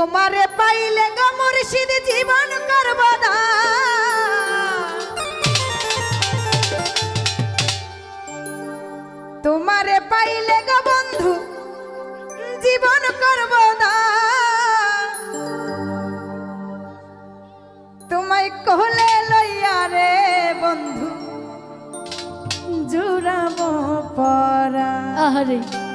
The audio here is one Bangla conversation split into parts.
তোমারে পাইলে গো জীবন করব তোমারে পাইলে গ বন্ধু, জীবন করব তোমায় কহলে লইয়া রে বন্ধু, জুড়াব পরা। আহারে।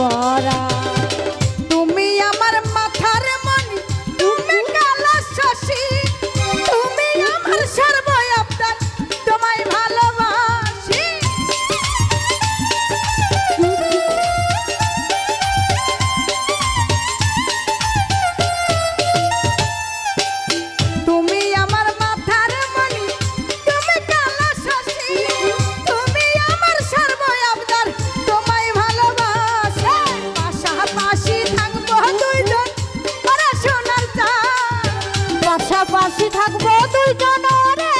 পরা পাশে থাকব দুইজন রে